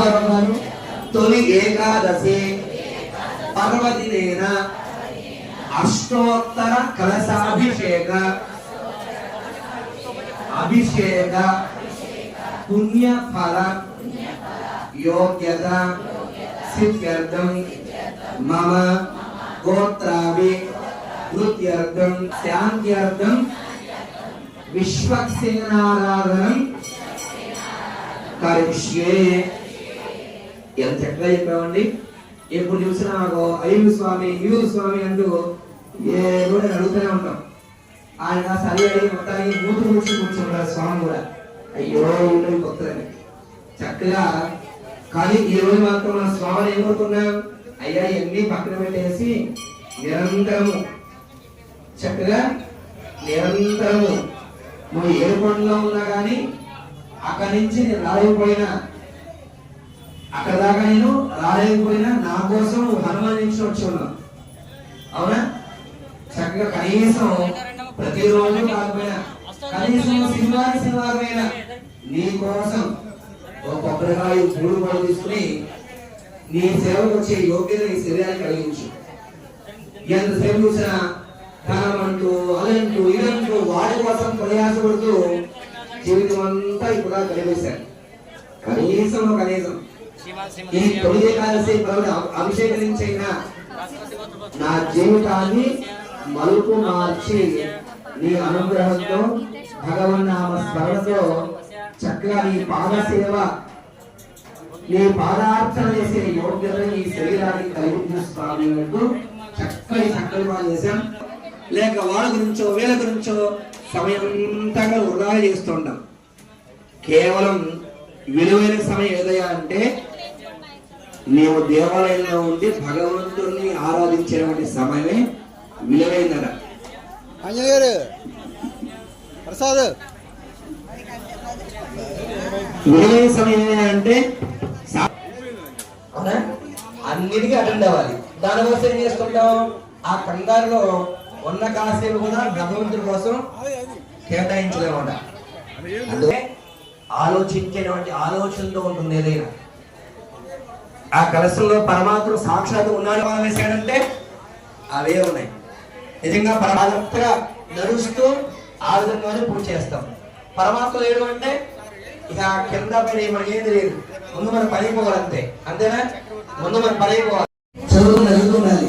అప్పారావు తొలి ఏకాదశి పర్వదినేన అష్టోత్తర కలశాభిషేక అభిషేక పుణ్యఫల యోగ్యత సిద్ధ్యర్థం మమ గోత్రాభి వృత్ర్థం శాంత్యర్థం విశ్వక్సేనారాధనం కరిష్యే. ఎంత చక్కగా చెప్పామండి? ఎప్పుడు చూసినా మాకు అయ్యూరు స్వామి అయ్యూరు స్వామి అంటూ ఏ కూడా అడుగుతూనే ఉంటాం. ఆయన సరి అడిగి మొత్తానికి మూతి కూర్చొని కూర్చుంటారు స్వామి కూడా. అయ్యో ఇల్లు కొత్తదని. చక్కగా కానీ ఈ రోజు మాత్రం నా స్వామిని ఏం కోరుకున్నాం అయ్యా ఇవన్నీ పక్కన పెట్టేసి నిరంతరము చక్కగా నిరంతరము. నువ్వు ఏ పనిలో ఉన్నా కానీ అక్కడి నుంచి నేను రాలేకపోయినా అక్కడ దాకా నేను రాలేకపోయినా నా కోసం హనుమాన్ నుంచి వచ్చి ఉన్నాను అవునా? చక్కగా కనీసం ప్రతిరోజు కాకపోయినా కనీసం శనివారం శనివారం అయినా నీ కోసం ఒక కొబ్బరికాయ మూడు పళ్ళు తీసుకుని నీ సేవకు వచ్చే యోగ్యత నీ శరీరానికి కలిగించు. ఎంతసేపు చూసినా ధనం అంటూ అదంటూ ఇదంటూ వాడి కోసం ప్రయాసపడుతూ జీవితం అంతా ఇప్పుడు కలిపేశారు కనీసం కనీసం ఈ తొలి ఏకాదశి ప్రభుని అభి- అభిషేకించైనా నా జీవితాన్ని మలుపు మార్చి నీ అనుగ్రహంతో భగవన్నామ స్మరణతో చక్కగా నీ పాద సేవ నీ పాదార్చన చేసే యోగ్యత నీ శరీరానికి కలిగి స్వామి అంటూ చక్కని సంకల్పాలు చేశాం. లేక వాళ్ళ గురించో వీళ్ళ గురించో సమయం అంతా వృధా చేస్తుంటాం. కేవలం విలువైన సమయం ఏదయ్యా అంటే నీవు దేవాలయంలో ఉండి భగవంతుడిని ఆరాధించేటువంటి సమయమే గారు ప్రసాద్. విలువైన సమయం అంటే అవునా? అన్నిటికీ అటెండ్ అవ్వాలి దానికోసం ఏం చేసుకుంటాం? ఆ కంగారులో ఉన్న కాసేపు కూడా భగవంతుడి కోసం కేటాయించలేమట అందుకే ఆలోచించేటువంటి ఆలోచనతో ఉంటుంది ఏదైనా. ఆ కలశంలో పరమాత్మ సాక్షాత్ ఉన్నాడు మనం వేసాడంటే అవే ఉన్నాయి. నిజంగా పరమాత్మగా నడుస్తూ ఆ విధంగానే పూజ చేస్తాం. పరమాత్మ లేడు అంటే ఇక కింద పని మనకి ఏది లేదు ముందు మనం పని అంతే. అంతేనా? ముందు మనం పని పోవాలి చదువు చదువుతుండాలి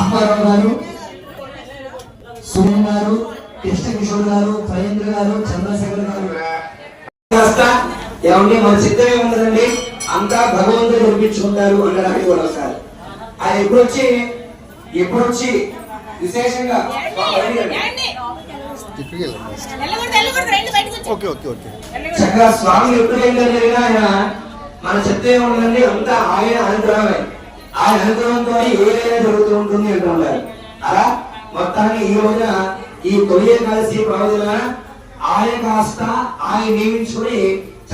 అప్పారావు గారు సుమన్ గారు కృష్ణ కిషోర్ గారు ఫయేంద్ర గారు చంద్రశేఖర్ గారు. ఏమండి మన సిద్ధమే ఉన్నదండి? అంతా భగవంతుడు జరిపించుకుంటారు అనడానికి కూడా ఒకసారి. ఆయన ఎప్పుడు వచ్చి ఎప్పుడు వచ్చి విశేషంగా చక్కగా స్వామి ఎప్పుడు ఆయన? మన చెప్తే ఉండండి అంతా ఆయన అనుగ్రహమే. ఆయన అనుగ్రహంతో ఏదైనా జరుగుతూ ఉంటుంది అంటున్నారు. అలా మొత్తానికి ఈ రోజున ఈ తొలి కలిసి ప్రవచన ఆయన కాస్త ఆయన నియమించుకుని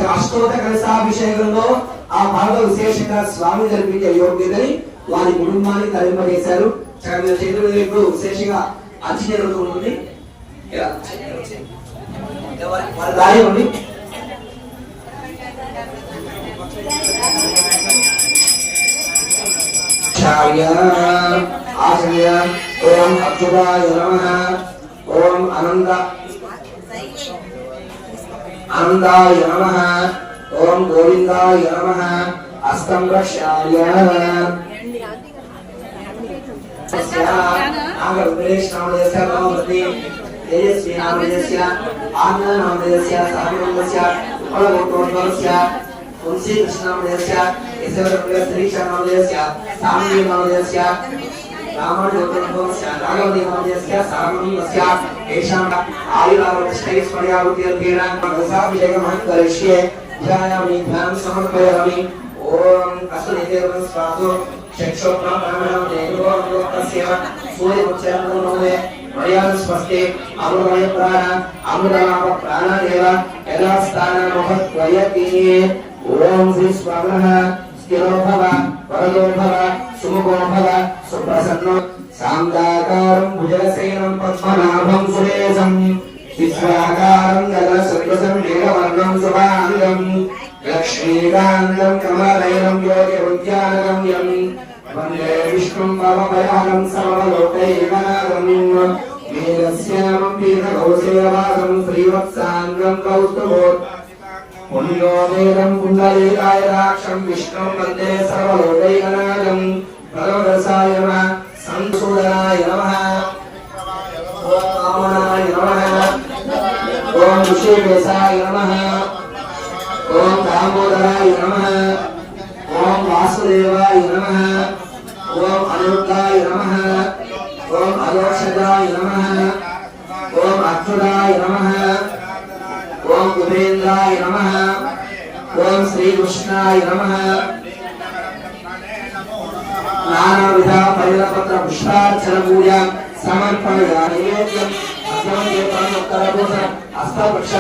అష్టోత కలశాభిషేకంలో ఆ భాగం విశేషంగా స్వామి జరిపించే యోగ్యతని వారి కుటుంబాన్ని తరింపజేశారు. చక్కగా చేతులు ఇప్పుడు విశేషంగా అర్చన జరుగుతూ ఉంటుంది. ఇలా. ఆశ్రయ ఓం అచ్యుతాయ నమ. ఓం అనంద ఆనందాయ నమ ఓం గోవిందాయ నమ అస్తం రక్షాయ నాగరుద్రేష్ నామదేశ నామవతి తేజస్వి నామదేశ ఆనంద నామదేశ సామినామదేశ ఉపలగోత్రోద్భవస్య తులసి కృష్ణనామదేశ रामन योद्धनिभों से रागोदिहों जैसे सामनी अस्या ऐशां आयुलार विस्तारित पर्यावरणीय भीड़ां प्रदर्शन विषय का महत्व करेंगे जहाँ अमी ध्यान समर्थ पर अमी ओम कसुनितेवं स्वातु शिक्षोपनाम रामनाम देवों योगतस्या सूर्य उच्चार दोनों में मर्याद स्पष्टे अमुलाय प्राण अमुलाम प्राणा देवा एलास्तान मोहत वयतीये ओम श्री स्वामी हा स्किलों भवा परदों भवा सुमुखों भवा సుప్రసన్న సాంగాకారం భుజగసేనం పద్మనాభం సురేశం విశ్వాకారం గల సర్వసం నీలవర్ణం శుభాంగం లక్ష్మీకాంతం కమలైనం యోగి ఉద్యానగమ్యం వందే విష్ణుం భవభయానం సర్వలోకైకనాథం వీరస్యామం పీతకౌశేవాసం శ్రీవత్సాంగం కౌస్తుభోత్ పుణ్యో వేదం పుండలీకాయ రాక్షం విష్ణుం వందే సర్వలోకైకనాథం భగవదసాయ నమః సంసూదనాయ నమః ఓం వామనాయ నమః ఓం ఋషికేశాయ నమః ఓం దామోదరాయ నమః ఓం వాసుదేవాయ నమః ఓం అనిరుద్ధాయ నమః ఓం అదోషజాయ నమః ఓం అచ్యుతాయ నమః ఓం కుబేంద్రాయ నమః ఓం శ్రీకృష్ణాయ నమః నానావిధ పరిణపత్ర పుష్పార్చన పూజ సమర్పణ నైవేద్యం అస్మం దీపం ఉత్తరభూషణం హస్తవృక్ష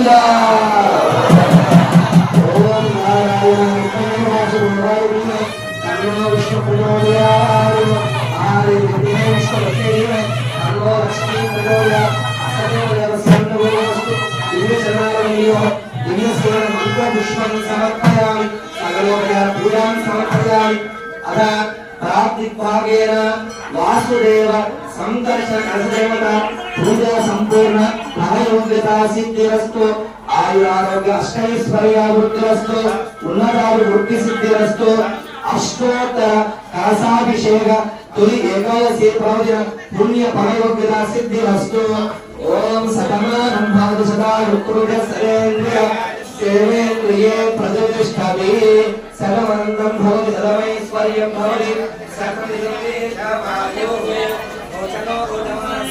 గోవిందా ఓం నారాయణ కర్మ విష్ణు ప్రచోదయాలు ఆది విష్ణు ప్రచోదయ కర్మ లక్ష్మీ ప్రచోదయ అసదేవ సంతోషస్తు దివ్య శరణాలయో దివ్య సేవ మంత్ర పుష్పం సమర్పయామి. సకలోపచార పూజాం సమర్పయామి. అథ వాసుదేవ సంకర్షణ కలదేవత పూజా సంపూర్ణ ఫలయోగ్యత సిద్ధిరస్తు ఆయురారోగ్య అష్టైశ్వర్యావృద్ధిరస్తు ఉన్నతాలు వృత్తి సిద్ధిరస్తు అష్టోత్తర కలసాభిషేక తొలి ఏకాదశి ప్రవచన పుణ్య ఫలయోగ్యత సిద్ధిరస్తు. ఓం సకమానం భవతు సదా రుక్రుడ సరేంద్ర సేవేంద్రియే ప్రతిష్టతి. సర్వనందం భవతి సదమైశ్వర్యం భవతి.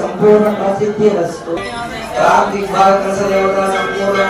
సంపూర్ణ దేవత సంపూర్ణ